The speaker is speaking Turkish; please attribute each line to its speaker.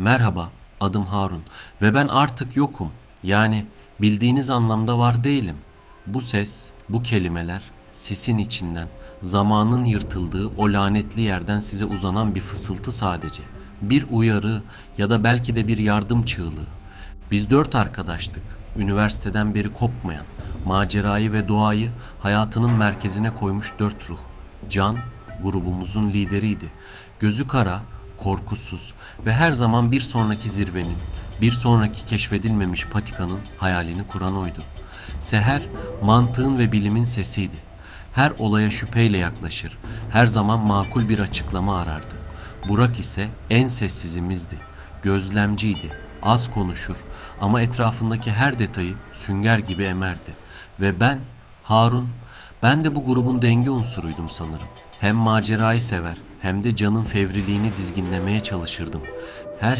Speaker 1: Merhaba, adım Harun ve ben artık yokum. Yani bildiğiniz anlamda var değilim. Bu ses, bu kelimeler sisin içinden, zamanın yırtıldığı o lanetli yerden size uzanan bir fısıltı sadece. Bir uyarı ya da belki de bir yardım çığlığı. Biz dört arkadaştık. Üniversiteden beri kopmayan, macerayı ve doğayı hayatının merkezine koymuş dört ruh. Can, grubumuzun lideriydi. Gözü kara, korkusuz ve her zaman bir sonraki zirvenin, bir sonraki keşfedilmemiş patikanın hayalini kuran oydu. Seher, mantığın ve bilimin sesiydi. Her olaya şüpheyle yaklaşır, her zaman makul bir açıklama arardı. Burak ise en sessizimizdi. Gözlemciydi. Az konuşur ama etrafındaki her detayı sünger gibi emerdi. Ve ben, Harun, ben de bu grubun denge unsuruydum sanırım. Hem macerayı sever hem de canın fevriliğini dizginlemeye çalışırdım. Her